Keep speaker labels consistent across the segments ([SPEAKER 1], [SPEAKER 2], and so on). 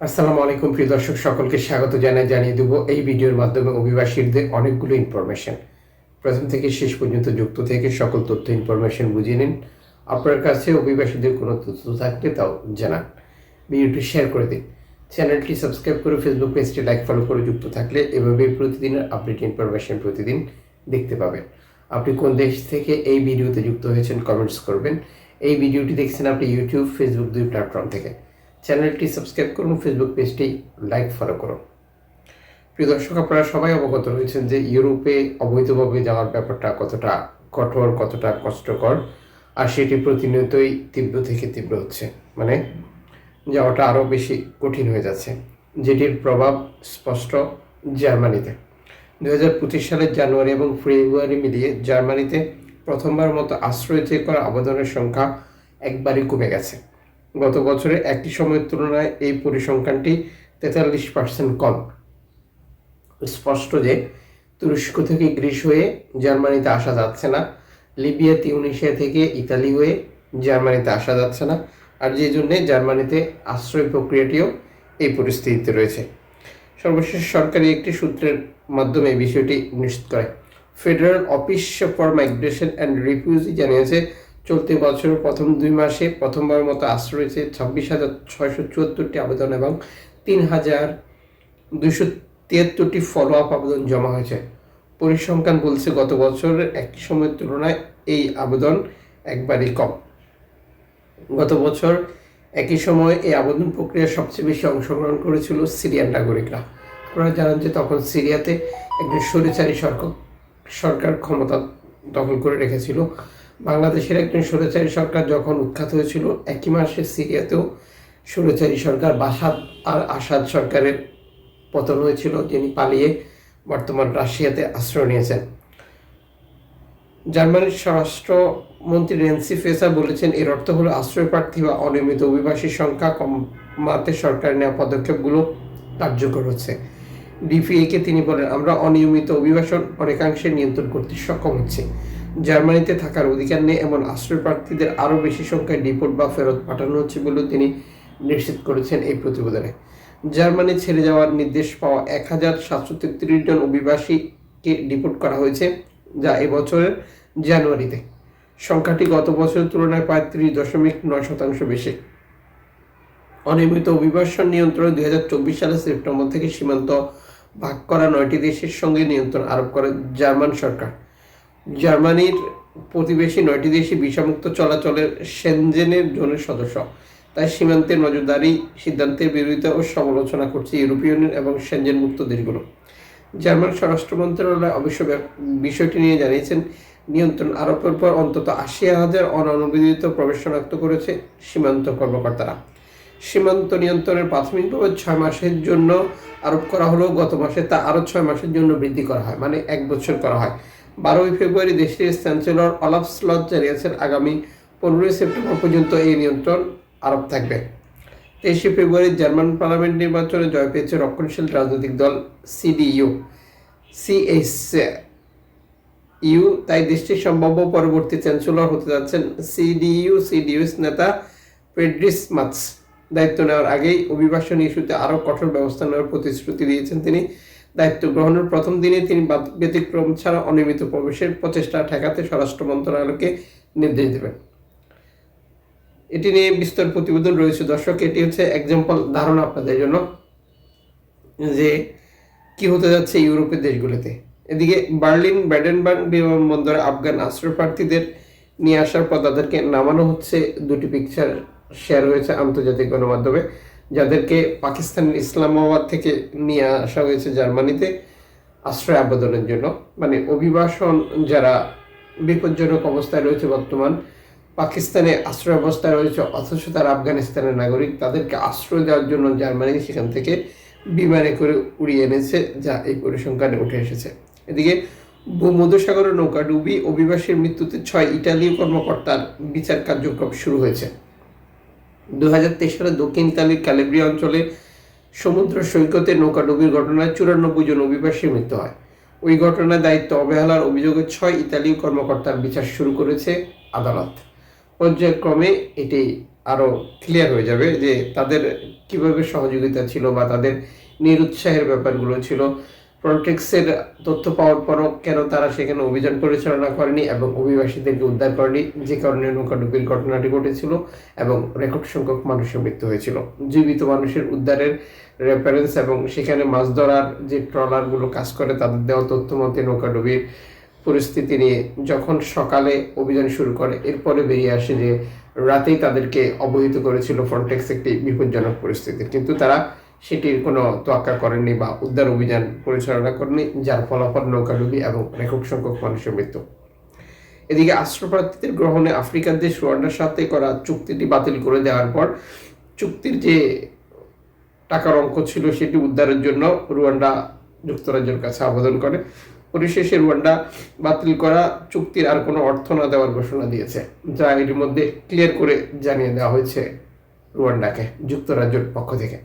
[SPEAKER 1] আসসালামু আলাইকুম, প্রিয় দর্শক, সকলকে স্বাগত জানাই, জানিয়ে দেব এই ভিডিওর মাধ্যমে অভিবাসীদের অনেকগুলো ইনফরমেশন প্রথম থেকে শেষ পর্যন্ত যুক্ত থেকে সকল তথ্য ইনফরমেশন বুঝিয়ে নিন। আপনার কাছে অভিবাসীদের কোনো তথ্য থাকলে তাও জানান। ভিডিওটি শেয়ার করে দিন। চ্যানেলটি সাবস্ক্রাইব করে ফেসবুক পেজটি লাইক ফলো করে যুক্ত থাকলে এভাবে প্রতিদিনের আপডেট ইনফরমেশন প্রতিদিন দেখতে পাবেন। আপনি কোন দেশ থেকে এই ভিডিওতে যুক্ত হয়েছেন কমেন্টস করবেন। এই ভিডিওটি দেখছেন আপনি ইউটিউব ফেসবুক দুই প্ল্যাটফর্ম থেকে। চ্যানেলটি সাবস্ক্রাইব করুন ফেসবুক পেজটি লাইক ফলো করুন। প্রিয় দর্শক, আপনারা সবাই অবগত রয়েছেন যে ইউরোপে অবৈধভাবে যাওয়ার ব্যাপারটা কতটা কঠোর, কতটা কষ্টকর, আর সেটি প্রতিনিয়তই তীব্র থেকে তীব্র হচ্ছে। মানে যাওয়াটা আরও বেশি কঠিন হয়ে যাচ্ছে। যেটির প্রভাব স্পষ্ট জার্মানিতে। দু হাজার পঁচিশ সালের জানুয়ারি এবং ফেব্রুয়ারি মিলিয়ে জার্মানিতে প্রথমবার মতো আশ্রয় চেক করা আবেদনের সংখ্যা একবারই কমে গেছে। গত বছরে একই সময়ের তুলনায় এই পরিসংখ্যানটি তেতাল্লিশ পার্সেন্ট কম। স্পষ্ট যে তুরস্ক থেকে গ্রিস হয়ে জার্মানিতে আসা যাচ্ছে না, লিবিয়া তিউনিশিয়া থেকে ইতালি হয়ে জার্মানিতে আসা যাচ্ছে না, আর যে জন্যে জার্মানিতে আশ্রয় প্রক্রিয়াটিও এই পরিস্থিতিতে রয়েছে। সর্বশেষ সরকারি একটি সূত্রের মাধ্যমে বিষয়টি নিশ্চিত করে। Federal office for migration and refugee জানিয়েছে চলতি বছরের প্রথম দুই মাসে প্রথমবার মতো আশ্রয় রয়েছে ছাব্বিশ হাজার ছয়শো চুয়াত্তরটি আবেদন এবং তিন হাজার দুশো তিয়াত্তরটি ফলো আপ আবেদন জমা হয়েছে। পরিসংখ্যান বলছে গত বছরের একই সময়ের তুলনায় এই আবেদন একবারই কম। গত বছর একই সময় এই আবেদন প্রক্রিয়ায় সবচেয়ে বেশি অংশগ্রহণ করেছিল সিরিয়ান নাগরিকরা। আপনারা জানেন যে তখন সিরিয়াতে একজন স্বৈরাচারী সরকার সরকার ক্ষমতা দখল করে রেখেছিল। বাংলাদেশের একজন স্বৈরাচারী সরকার যখন উৎখাত হয়েছিল, একই মাসে সিরিয়াতেও স্বৈরাচারী সরকার বাসাদ আর আসাদ সরকারের পতন হয়েছিল, যিনি পালিয়ে বর্তমান রাশিয়াতে আশ্রয় নিয়েছেন। জার্মানির স্বরাষ্ট্রমন্ত্রী রেন্সি ফেসা বলেছেন, এর অর্থ হলো আশ্রয় প্রার্থী বা অনিয়মিত অভিবাসীর সংখ্যা কমাতে সরকার নেওয়া পদক্ষেপগুলো কার্যকর হচ্ছে। ডিপিএকে তিনি বলেন, আমরা অনিয়মিত অভিবাসন অনেকাংশে নিয়ন্ত্রণ করতে সক্ষম হচ্ছি। জার্মানিতে থাকার অধিকার নেই, এমন আশ্রয় প্রার্থীদের আরও বেশি সংখ্যায় ডিপোর্ট বা ফেরত পাঠানো হচ্ছে বলেও তিনি নিশ্চিত করেছেন এই প্রতিবেদনে। জার্মানি ছেড়ে যাওয়ার নির্দেশ পাওয়া এক হাজার সাতশো তেত্রিশ জন অভিবাসীকে ডিপোর্ট করা হয়েছে, যা এবছরের জানুয়ারিতে। সংখ্যাটি গত বছরের তুলনায় প্রায় ত্রিশ দশমিক নয় শতাংশ বেশি। অনিয়মিত অভিবাসন নিয়ন্ত্রণে দুই হাজার চব্বিশ সালের সেপ্টেম্বর থেকে সীমান্ত ভাগ করা নয়টি দেশের সঙ্গে নিয়ন্ত্রণ আরোপ করে জার্মান সরকার। জার্মানির প্রতিবেশী নয়টি দেশই বিষামুক্ত চলাচলের সেনজেনের জোনের সদস্য। তাই সীমান্তের নজরদারি সিদ্ধান্তের বিরোধিতা ও সমালোচনা করছে ইউরোপীয় ইউনিয়ন এবং সেনজেন মুক্ত দেশগুলো। জার্মান স্বরাষ্ট্র মন্ত্রণালয় অবশ্য বিষয়টি নিয়ে জানিয়েছেন, নিয়ন্ত্রণ আরোপের পর অন্তত আশি হাজার অননুমোদিত প্রবেশ শনাক্ত করেছে সীমান্ত কর্মকর্তারা। সীমান্ত নিয়ন্ত্রণের প্রাথমিকভাবে ছয় মাসের জন্য আরোপ করা হলেও গত মাসে তা আরও ছয় মাসের জন্য বৃদ্ধি করা হয় মানে এক বছর করা হয়। বারোই ফেব্রুয়ারি দেশটির চ্যান্সেলর অলাফ স্লট জানিয়েছেন, আগামী পনেরোই সেপ্টেম্বর পর্যন্ত এই নিয়ন্ত্রণ আরোপ থাকবে। তেইশে ফেব্রুয়ারি জার্মান পার্লামেন্ট নির্বাচনে জয় পেয়েছে রক্ষণশীল রাজনৈতিক দল সিডিইউ সিএস ইউ তাই দেশটির সম্ভাব্য পরবর্তী চ্যান্সেলর হতে যাচ্ছেন সিডিইউ সিডিউস নেতা পেড্রিস মাৎস দায়িত্ব নেওয়ার আগেই অভিবাসন ইস্যুতে আরও কঠোর ব্যবস্থা নেওয়ার প্রতিশ্রুতি দিয়েছেন তিনি। দায়িত্ব গ্রহণের প্রথম দিনে তিনি ব্যতিক্রম ছাড়া অনিয়মিত প্রবেশের প্রচেষ্টা ঠেকাতে স্বরাষ্ট্র মন্ত্রণালয়কে নির্দেশ দেবেন। এটি নিয়ে বিস্তর প্রতিবেদন রয়েছে। দর্শক, এটি হচ্ছে এক্সাম্পল ধারণা আপনাদের জন্য যে কি হতে যাচ্ছে ইউরোপের দেশগুলোতে। এদিকে বার্লিন, ব্যাডেনবার্গ বিমানবন্দরে আফগান আশ্রয় প্রার্থীদের নিয়ে আসার পর তাদেরকে নামানো হচ্ছে। দুটি পিকচার শেয়ার হয়েছে আন্তর্জাতিক গণমাধ্যমে। যাদেরকে পাকিস্তানের ইসলামাবাদ থেকে নিয়ে আসা হয়েছে জার্মানিতে আশ্রয় আবেদনের জন্য। মানে অভিবাসন যারা বিপজ্জনক অবস্থায় রয়েছে বর্তমান, পাকিস্তানে আশ্রয় অবস্থায় রয়েছে, অথচ তারা আফগানিস্তানের নাগরিক, তাদেরকে আশ্রয় দেওয়ার জন্য জার্মানি সেখান থেকে বিমানে করে উড়িয়ে এনেছে, যা এই পরিসংখ্যানে উঠে এসেছে। এদিকে ভূমধ্যসাগরের নৌকা ডুবি অভিবাসীর মৃত্যুতে ছয় ইটালীয় কর্মকর্তার বিচার কার্যক্রম শুরু হয়েছে। দু সালে দক্ষিণ ইতালির ক্যালিব্রিয়া অঞ্চলে সমুদ্র সৈকতে নৌকাডুবির ঘটনায় চুরানব্বই জন অভিবাসী মৃত্যু হয়। ওই ঘটনায় দায়িত্ব অবহেলার অভিযোগে ছয় ইতালীয় কর্মকর্তার বিচার শুরু করেছে আদালত। পর্যায়ক্রমে এটি আরও ক্লিয়ার হয়ে যাবে যে তাদের কীভাবে সহযোগিতা ছিল বা তাদের নিরুৎসাহের ব্যাপারগুলো ছিল। ফ্রন্টেক্সের তথ্য পাওয়ার পরও কেন তারা সেখানে অভিযান পরিচালনা করেনি এবং অভিবাসীদেরকে উদ্ধার করেনি? যে কারণে নৌকাডুবির ঘটনাটি ঘটেছিল এবং রেকর্ড সংখ্যক মানুষের মৃত্যু হয়েছিল। জীবিত মানুষের উদ্ধারের রেফারেন্স এবং সেখানে মাছ ধরার যে ট্রলারগুলো কাজ করে, তাদের দেওয়া তথ্য মতে নৌকাডুবির পরিস্থিতি নিয়ে যখন সকালে অভিযান শুরু করে, এরপরে বেরিয়ে আসে যে রাতেই তাদেরকে অবহিত করেছিল ফ্রন্টেক্স একটি বিপজ্জনক পরিস্থিতি। কিন্তু তারা সেটির কোনো তোয়াক্কা করেননি বা উদ্ধার অভিযান পরিচালনা করেনি যার ফলাফল নৌকাডুবি এবং একক সংখ্যক মানুষের মৃত্যু। এদিকে আশ্রয়প্রার্থীদের গ্রহণে আফ্রিকার দেশ রুয়ান্ডার সাথে করা চুক্তিটি বাতিল করে দেওয়ার পর চুক্তির যে টাকার অঙ্ক ছিল সেটি উদ্ধারের জন্য রুয়ান্ডা যুক্তরাজ্যের কাছে আবেদন করে। পরিশেষে রুয়ান্ডা বাতিল করা চুক্তির আর কোনো অর্থ না দেওয়ার ঘোষণা দিয়েছে, যা এর মধ্যে ক্লিয়ার করে জানিয়ে দেওয়া হয়েছে রুয়ান্ডাকে, যুক্তরাজ্যের পক্ষ থেকে।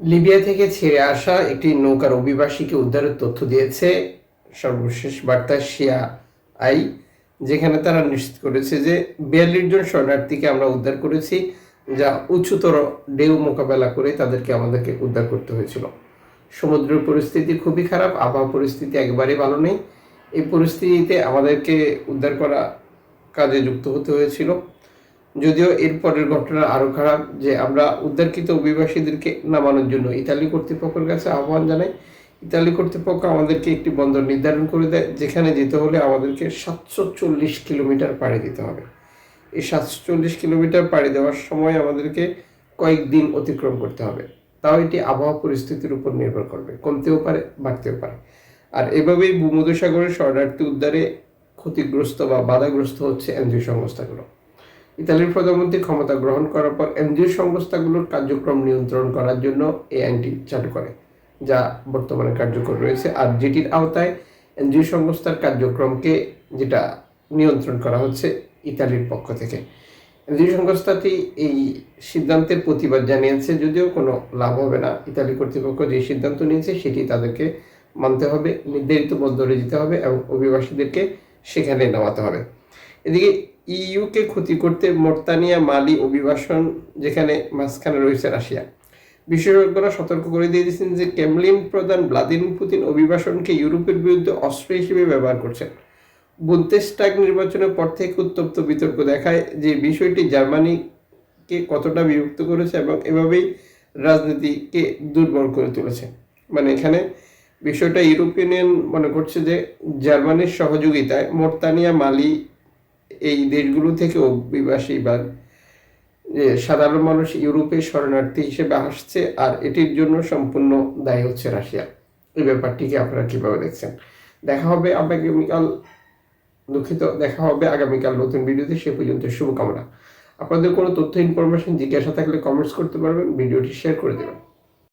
[SPEAKER 1] লিবিয়া থেকে ছেড়ে আসা একটি নৌকার অভিবাসীকে উদ্ধারের তথ্য দিয়েছে সর্বশেষ বার্তা শিয়া আই, যেখানে তারা নিশ্চিত করেছে যে বিয়াল্লিশ জন শরণার্থীকে আমরা উদ্ধার করেছি, যা উচ্চতর ঢেউ মোকাবেলা করে তাদেরকে আমাদেরকে উদ্ধার করতে হয়েছিল। সমুদ্রের পরিস্থিতি খুবই খারাপ আবহাওয়া পরিস্থিতি একেবারেই ভালো নেই। এই পরিস্থিতিতে আমাদেরকে উদ্ধার করা কাজে যুক্ত হতে হয়েছিল। যদিও এর পরের ঘটনা আরও খারাপ, যে আমরা উদ্ধারকৃত অভিবাসীদেরকে নামানোর জন্য ইতালি কর্তৃপক্ষের কাছে আহ্বান জানাই। ইতালি কর্তৃপক্ষ আমাদেরকে একটি বন্দর নির্ধারণ করে দেয়, যেখানে যেতে হলে আমাদেরকে সাতশো চল্লিশ কিলোমিটার পাড়ি দিতে হবে। এই সাতশো চল্লিশ কিলোমিটার পাড়ি দেওয়ার সময় আমাদেরকে কয়েকদিন অতিক্রম করতে হবে। তাও এটি আবহাওয়া পরিস্থিতির উপর নির্ভর করবে, কমতেও পারে, বাড়তেও পারে। আর এভাবেই ভূমধ্যসাগরের শরণার্থী উদ্ধারে ক্ষতিগ্রস্ত বা বাধাগ্রস্ত হচ্ছে এনজিও সংস্থাগুলো। ইতালির প্রধানমন্ত্রী ক্ষমতা গ্রহণ করার পর এনজিও সংস্থাগুলোর কার্যক্রম নিয়ন্ত্রণ করার জন্য এই আইনটি চালু করে, যা বর্তমানে কার্যকর রয়েছে। আর যেটির আওতায় এনজিও সংস্থার কার্যক্রমকে যেটা নিয়ন্ত্রণ করা হচ্ছে ইতালির পক্ষ থেকে। এনজিও সংস্থাটি এই সিদ্ধান্তের প্রতিবাদ জানিয়েছে, যদিও কোনো লাভ হবে না। ইতালি কর্তৃপক্ষ যে সিদ্ধান্ত নিয়েছে, সেটি তাদেরকে মানতে হবে, নির্ধারিত বন্দরে যেতে হবে এবং অভিবাসীদেরকে সেখানে নামাতে হবে। এদিকে ইইউকে ক্ষতি করতে মোর্তানিয়া, মালি অভিবাসন যেখানে মাঝখানে রয়েছে রাশিয়া। বিশেষজ্ঞরা সতর্ক করে দিয়ে দিয়েছেন যে ক্রেমলিন প্রধান ভ্লাদিমির পুতিন অভিবাসনকে ইউরোপের বিরুদ্ধে অস্ত্র হিসেবে ব্যবহার করছেন। বুন্দেস্টাগ নির্বাচনের পর থেকে উত্তপ্ত বিতর্ক দেখায় যে বিষয়টি জার্মানিকে কতটা বিভক্ত করেছে এবং এভাবেই রাজনীতিকে দুর্বল করে তুলেছে। মানে এখানে বিষয়টা ইউরোপিয়ান মনে করছে যে জার্মানির সহযোগিতায় মোর্তানিয়া, মালি এই দেশগুলো থেকে অভিবাসী বা সাধারণ মানুষ ইউরোপে শরণার্থী হিসেবে আসছে আর এটির জন্য সম্পূর্ণ দায়ী হচ্ছে রাশিয়া। এই ব্যাপারটিকে আপনারা কীভাবে দেখছেন? দেখা হবে আগামীকাল, দুঃখিত, দেখা হবে আগামীকাল নতুন ভিডিওতে, সে পর্যন্ত শুভকামনা। আপনাদের কোনো তথ্য ইনফরমেশন জিজ্ঞাসা থাকলে কমেন্টস করতে পারবেন, ভিডিওটি শেয়ার করে দেবেন।